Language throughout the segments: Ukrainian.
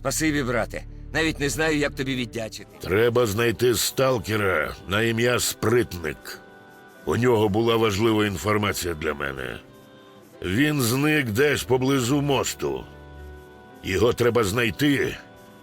Спасибі, брате. Навіть не знаю, як тобі віддячити. Треба знайти сталкера на ім'я Спритник. У нього була важлива інформація для мене. Він зник десь поблизу мосту. Його треба знайти,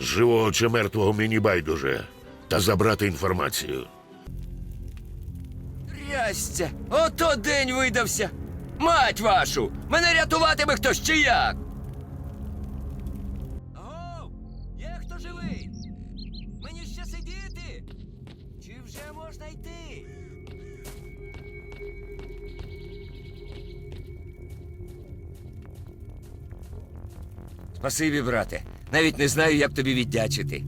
живого чи мертвого мені байдуже, та забрати інформацію. Трясця! Ото день видався! Мать вашу! Мене рятуватиме хтось чи як? Вже можна йти? Спасибі, брате. Навіть не знаю, як тобі віддячити.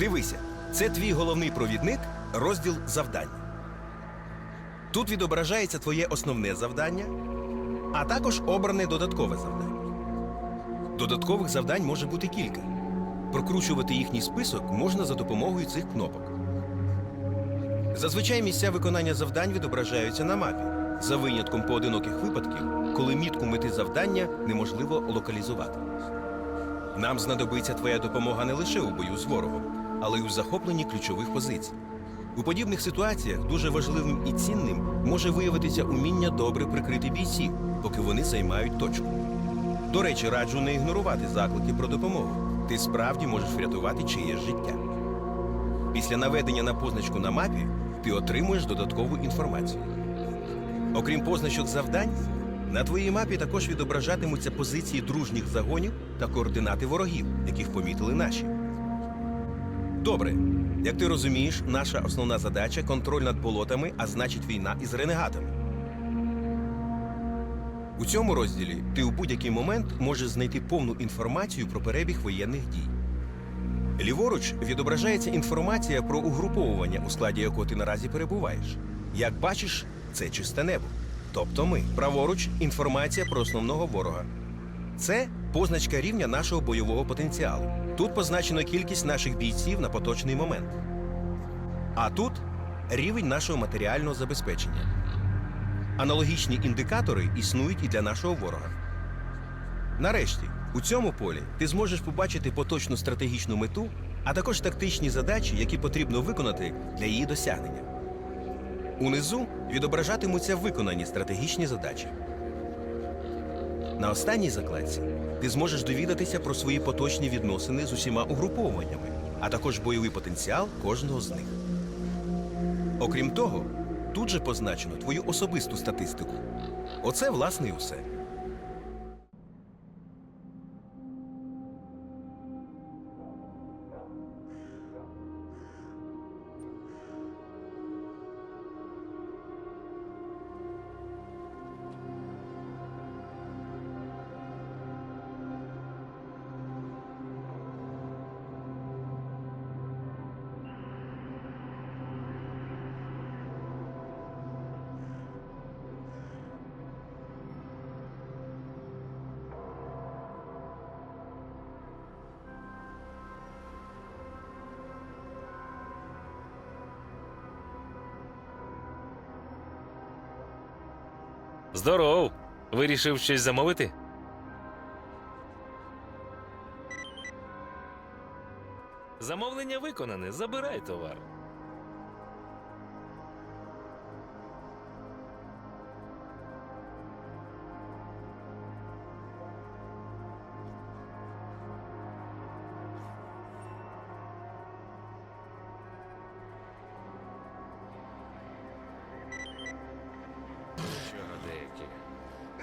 Дивися, це твій головний провідник, розділ завдання. Тут відображається твоє основне завдання, а також обране додаткове завдання. Додаткових завдань може бути кілька. Прокручувати їхній список можна за допомогою цих кнопок. Зазвичай місця виконання завдань відображаються на мапі, за винятком поодиноких випадків, коли мітку мети завдання неможливо локалізувати. Нам знадобиться твоя допомога не лише у бою з ворогом, але й у захопленні ключових позицій. У подібних ситуаціях дуже важливим і цінним може виявитися уміння добре прикрити бійців, поки вони займають точку. До речі, раджу не ігнорувати заклики про допомогу. Ти справді можеш врятувати чиєсь життя. Після наведення на позначку на мапі ти отримуєш додаткову інформацію. Окрім позначок завдань, на твоїй мапі також відображатимуться позиції дружніх загонів та координати ворогів, яких помітили наші. Добре. Як ти розумієш, наша основна задача контроль над болотами, а значить війна із ренегатами. У цьому розділі ти у будь-який момент можеш знайти повну інформацію про перебіг воєнних дій. Ліворуч відображається інформація про угруповування, у складі якого ти наразі перебуваєш. Як бачиш, це чисте небо. Тобто ми. Праворуч інформація про основного ворога. Це позначка рівня нашого бойового потенціалу. Тут позначено кількість наших бійців на поточний момент. А тут рівень нашого матеріального забезпечення. Аналогічні індикатори існують і для нашого ворога. Нарешті, у цьому полі ти зможеш побачити поточну стратегічну мету, а також тактичні задачі, які потрібно виконати для її досягнення. Унизу відображатимуться виконані стратегічні задачі. На останній закладці ти зможеш довідатися про свої поточні відносини з усіма угруповуваннями, а також бойовий потенціал кожного з них. Окрім того, тут же позначено твою особисту статистику. Оце, власне, і усе. Здоров! Вирішив щось замовити? Замовлення виконане. Забирай товар.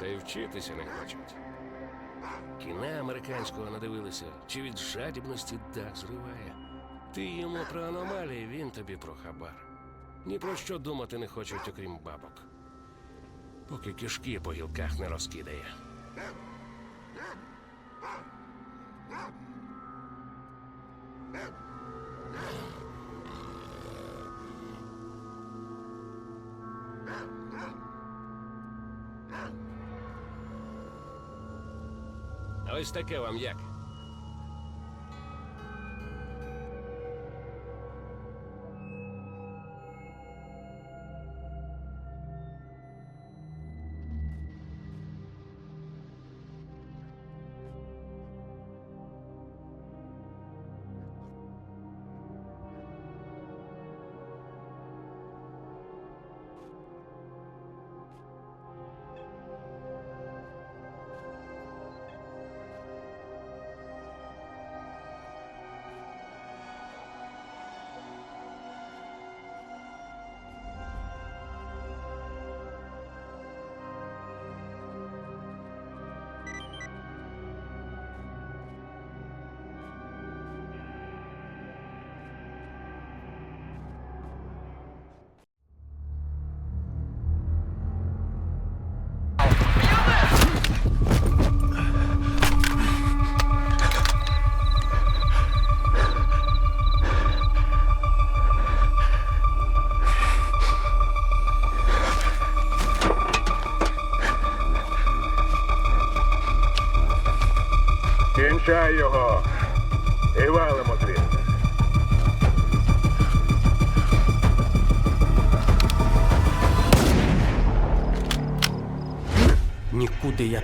Та й вчитися не хочуть. Кіна американського надивилися, чи від жадібності дах зриває. Ти йому про аномалії, він тобі про хабар. Ні про що думати не хочуть, окрім бабок. Поки кишки по гілках не розкидає. Ось таке вам як?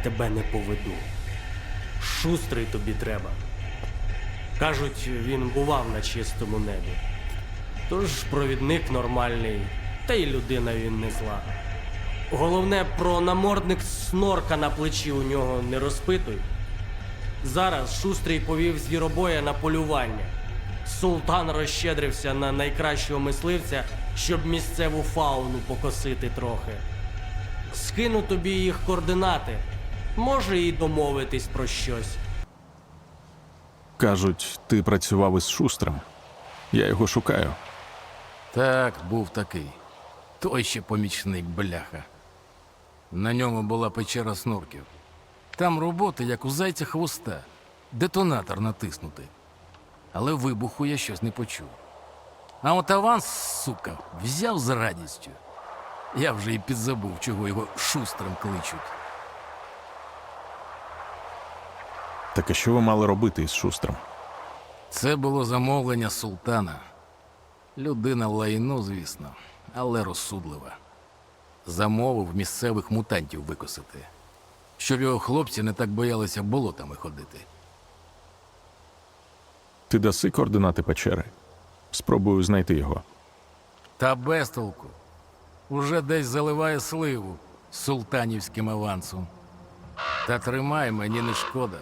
Тебе не поведу. Шустрий тобі треба. Кажуть, він бував на чистому небі. Тож провідник нормальний, та й людина він не зла. Головне, про намордник снорка на плечі у нього не розпитуй. Зараз шустрий повів звіробоя на полювання. Султан розщедрився на найкращого мисливця, щоб місцеву фауну покосити трохи. Скину тобі їх координати. Може і домовитись про щось. Кажуть, ти працював із шустрим. Я його шукаю. Так, був такий. Той ще помічник бляха. На ньому була печера снурків. Там роботи, як у зайця хвоста, детонатор натиснути. Але вибуху я щось не почув. А от аванс, сука, взяв з радістю. Я вже і підзабув, чого його шустрим кличуть. Так а що ви мали робити із шустрим? Це було замовлення султана. Людина лайно, звісно, але розсудлива. Замовив місцевих мутантів викосити, щоб його хлопці не так боялися болотами ходити. Ти даси координати печери? Спробую знайти його. Та без толку. Уже десь заливає сливу з султанівським авансом. Та тримай, мені не шкода.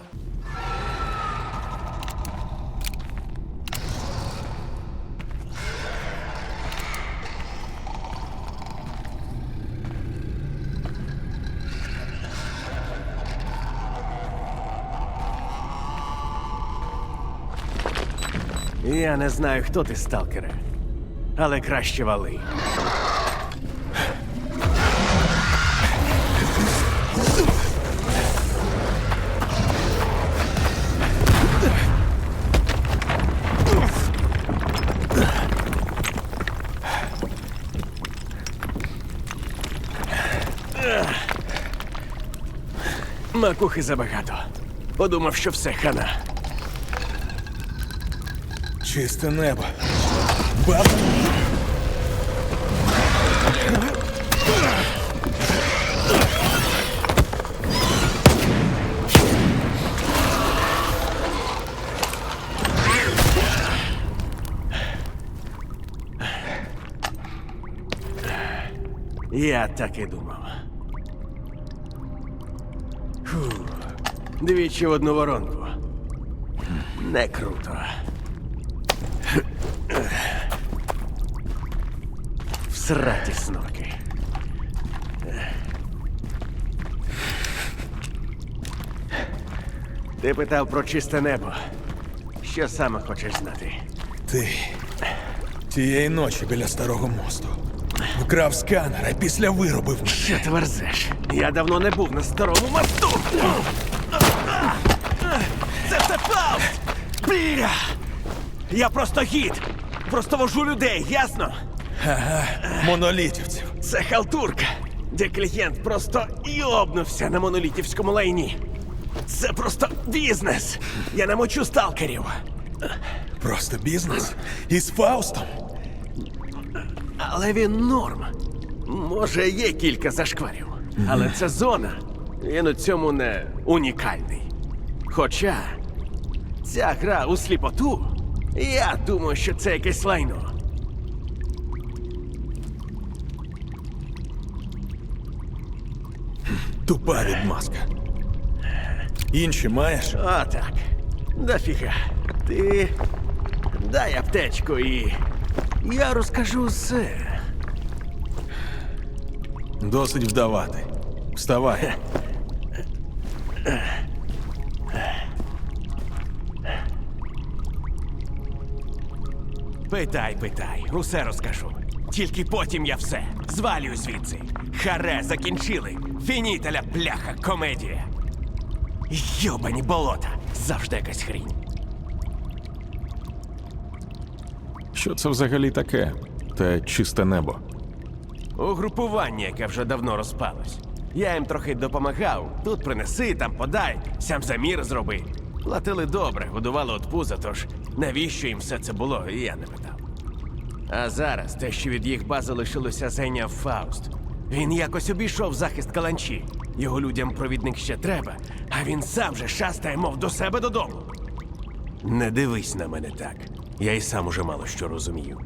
Я не знаю, хто ти, сталкере, але краще вали. Макухи забагато. Подумав, що все хана. Чисте небо. Баб! Я так і думав. Двічі в одну воронку. Не круто. Всраті снорки. Ти питав про чисте небо. Що саме хочеш знати? Ти тієї ночі біля старого мосту. Вкрав сканер, а після виробив мене. Що ти верзеш? Я давно не був на старому мосту. Це все Бля! Я просто гід! Просто вожу людей, ясно? Ага, монолітівців. Це халтурка, де клієнт просто йобнувся на монолітівському лайні. Це просто бізнес. Я намочу сталкерів. Просто бізнес. Із Фаустом. Але він норм. Може, є кілька зашкварів. Але це зона. Він у цьому не унікальний. Хоча ця гра у сліпоту, я думаю, що це якесь лайно. Тупа відмазка. Інші маєш? А так. Дофіга. Ти дай аптечку і. Я розкажу все. Досить вдавати. Вставай. Питай, питай, усе розкажу. Тільки потім я все. Звалюю звідси. Харе, закінчили. Фінітеля, бляха, комедія. Йобані болота. Завжди якась хрінь. Що це взагалі таке? Те чисте небо. Угрупування, яке вже давно розпалось. Я їм трохи допомагав. Тут принеси, там подай, сам замір зроби. Платили добре, годували от пуза, тож навіщо їм все це було, я не питав. А зараз те, що від їх бази лишилося, зайняв Фауст. Він якось обійшов захист каланчі. Його людям провідник ще треба, а він сам же шастає, мов до себе додому. Не дивись на мене так. Я й сам уже мало що розумію.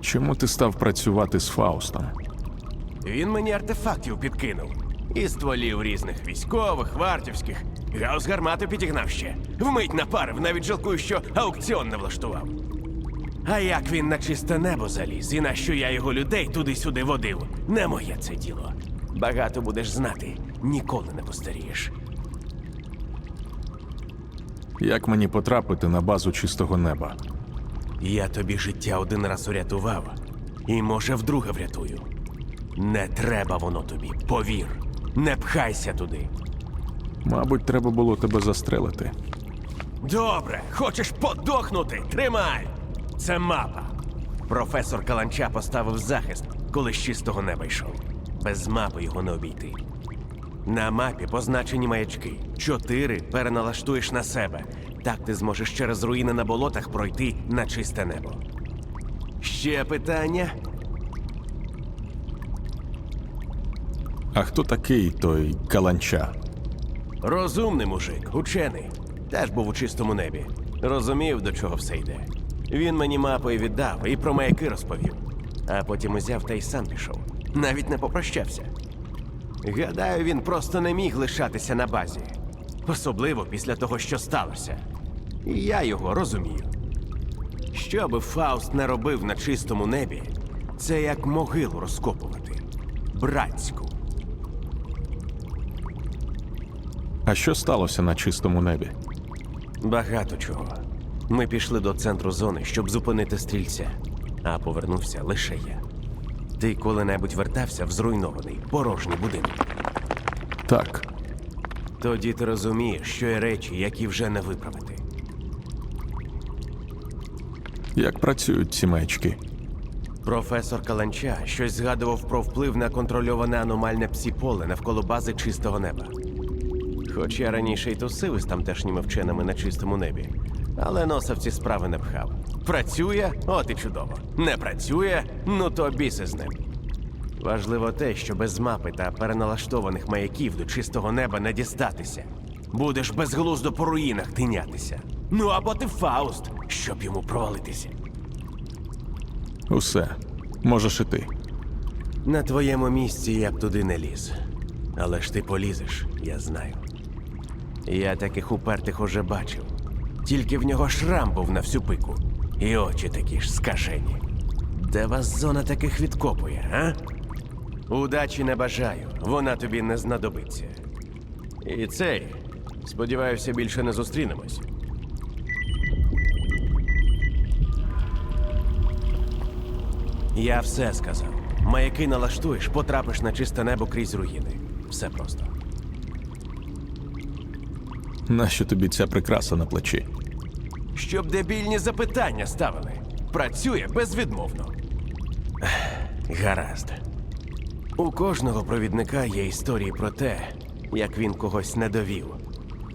Чому ти став працювати з Фаустом? Він мені артефактів підкинув. І стволів різних військових, вартівських. Гаус гармату підігнав ще. Вмить напарив, навіть жалкую, що аукціон не влаштував. А як він на чисте небо заліз, і на що я його людей туди-сюди водив, не моє це діло. Багато будеш знати, ніколи не постарієш. Як мені потрапити на базу чистого неба? Я тобі життя один раз урятував, і може вдруге врятую. Не треба воно тобі, повір. Не пхайся туди. Мабуть, треба було тебе застрелити. Добре, хочеш подохнути? Тримай! Це мапа. Професор Каланча поставив захист, коли з чистого неба йшов. Без мапи його не обійти. На мапі позначені маячки. Чотири переналаштуєш на себе. Так ти зможеш через руїни на болотах пройти на чисте небо. Ще питання? А хто такий той каланча? Розумний мужик, учений. Теж був у чистому небі. Розумів, до чого все йде. Він мені мапу і віддав, і про маяки розповів. А потім узяв та й сам пішов. Навіть не попрощався. Гадаю, він просто не міг лишатися на базі. Особливо після того, що сталося. І я його розумію. Що би Фауст не робив на чистому небі, це як могилу розкопувати. Братську. А що сталося на чистому небі? Багато чого. Ми пішли до центру зони, щоб зупинити стрільця, а повернувся лише я. Ти коли-небудь вертався в зруйнований, порожній будинок. Так, Тоді ти розумієш, що є речі, які вже не виправити. як працюють ці маячки? Професор Каланча щось згадував про вплив на контрольоване аномальне псіполе навколо бази чистого неба. Хоч я раніше й тусив із тамтешніми вченими на чистому небі, але носа в ці справи не пхав. Працює, от і чудово. Не працює, ну то біси з ним. Важливо те, що без мапи та переналаштованих маяків до чистого неба не дістатися. Будеш безглуздо по руїнах тинятися. Ну або ти Фауст, щоб йому провалитися. Усе. Можеш іти. На твоєму місці я б туди не ліз. Але ж ти полізеш, я знаю. Я таких упертих уже бачив. Тільки в нього шрам був на всю пику. І очі такі ж скажені. Де вас зона таких відкопує, а? Удачі не бажаю, вона тобі не знадобиться. І цей, сподіваюся, більше не зустрінемось. Я все сказав. Маяки налаштуєш, потрапиш на чисте небо крізь руїни. Все просто. Нащо тобі ця прикраса на плечі? Щоб дебільні запитання ставили. Працює безвідмовно. Гаразд. У кожного провідника є історії про те, як він когось не довів.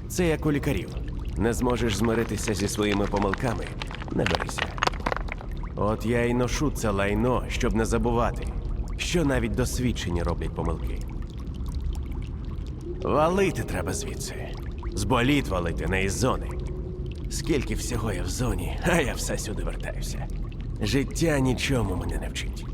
Це як у лікарів. Не зможеш змиритися зі своїми помилками, не берися. От я й ношу це лайно, щоб не забувати, що навіть досвідчені роблять помилки. Валити треба звідси. З боліт валити, не із зони. Скільки всього я в зоні, а я все сюди вертаюся. Життя нічому мене не вчить.